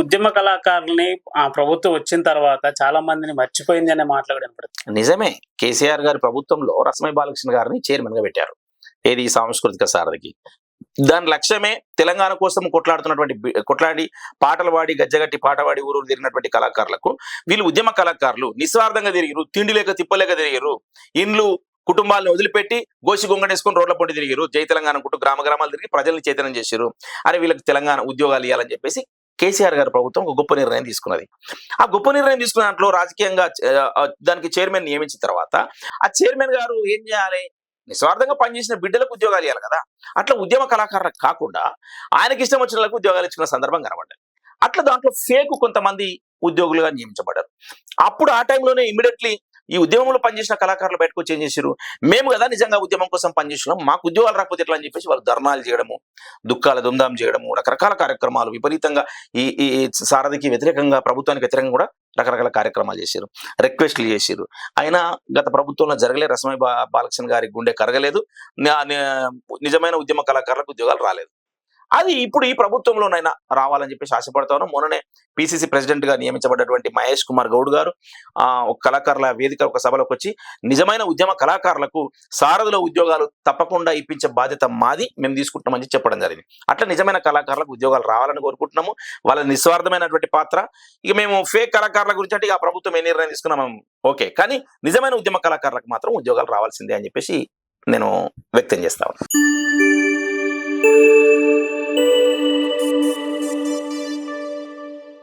ఉద్యమ కళాకారుల్ని ఆ ప్రభుత్వం వచ్చిన తర్వాత చాలా మందిని మర్చిపోయింది అనే మాటలు కూడా నిజమే. కేసీఆర్ గారి ప్రభుత్వంలో రసమై బాలకృష్ణ గారిని చైర్మన్గా పెట్టారు. ఏది సాంస్కృతిక సారథికి? దాని లక్ష్యమే తెలంగాణ కోసం కొట్లాడుతున్నటువంటి కొట్లాడి పాటలు పాడి గజ్జగట్టి పాట పాడి ఊరు తిరిగినటువంటి కళాకారులకు వీళ్ళు ఉద్యమ కళాకారులు నిస్వార్థంగా తిరిగిరు తిండి లేక తిప్పలేక తిరిగిరు ఇండ్లు కుటుంబాలను వదిలిపెట్టి గోసి గొంగడేసుకొని రోడ్ల పొంటి తిరిగిరు జై తెలంగాణ అనుకుంటూ గ్రామ గ్రామాలు తిరిగి ప్రజల్ని చైతన్యం చేశారు అరే వీళ్ళకి తెలంగాణ ఉద్యోగాలు ఇవ్వాలని చెప్పేసి కేసీఆర్ గారి ప్రభుత్వం ఒక గొప్ప నిర్ణయం తీసుకున్నది. ఆ గొప్ప నిర్ణయం తీసుకున్న దాంట్లో రాజకీయంగా దానికి చైర్మన్ నియమించిన తర్వాత ఆ చైర్మన్ గారు ఏం చేయాలి? నిస్వార్థంగా పనిచేసిన బిడ్డలకు ఉద్యోగాలు ఇవ్వాలి కదా. అట్లా ఉద్యమ కళాకారులకు కాకుండా ఆయనకి ఇష్టం వచ్చిన వాళ్ళకు ఉద్యోగాలు ఇచ్చుకున్న సందర్భం కనబడ్డాయి. అట్లా దాంట్లో ఫేక్ కొంతమంది ఉద్యోగులుగా నియమించబడ్డారు. అప్పుడు ఆ టైంలోనే ఇమీడియట్లీ ఈ ఉద్యమంలో పనిచేసిన కళాకారులు బయటకు వచ్చి ఏం చేశారు మేము కదా నిజంగా ఉద్యమం కోసం పనిచేస్తున్నాం మాకు ఉద్యోగాలు రాకపోతే ఎట్లా అని చెప్పేసి వాళ్ళు ధర్నాలు చేయడము దుఃఖాల దుందాం చేయడము రకరకాల కార్యక్రమాలు విపరీతంగా ఈ ఈ సారథికి వ్యతిరేకంగా ప్రభుత్వానికి వ్యతిరేకంగా కూడా రకరకాల కార్యక్రమాలు చేశారు రిక్వెస్ట్లు చేశారు అయినా గత ప్రభుత్వంలో జరగలే రసమై బాలకృష్ణ గారి గుండె కరగలేదు నిజమైన ఉద్యమ కళాకారులకు ఉద్యోగాలు రాలేదు. అది ఇప్పుడు ఈ ప్రభుత్వంలోనైనా రావాలని చెప్పేసి ఆశపడతాను. మొన్ననే పిసిసి ప్రెసిడెంట్గా నియమించబడ్డటువంటి మహేష్ కుమార్ గౌడ్ గారు ఆ ఒక కళాకారుల వేదిక ఒక సభలోకి వచ్చి నిజమైన ఉద్యమ కళాకారులకు సారథుల ఉద్యోగాలు తప్పకుండా ఇప్పించే బాధ్యత మాది మేము తీసుకుంటామని చెప్పి చెప్పడం జరిగింది. అట్లా నిజమైన కళాకారులకు ఉద్యోగాలు రావాలని కోరుకుంటున్నాము. వాళ్ళ నిస్వార్థమైనటువంటి పాత్ర ఇక మేము ఫేక్ కళాకారుల గురించి అంటే ఇక ఆ ప్రభుత్వం ఏ నిర్ణయం తీసుకున్నాం ఓకే. కానీ నిజమైన ఉద్యమ కళాకారులకు మాత్రం ఉద్యోగాలు రావాల్సిందే అని చెప్పేసి నేను వ్యక్తం చేస్తా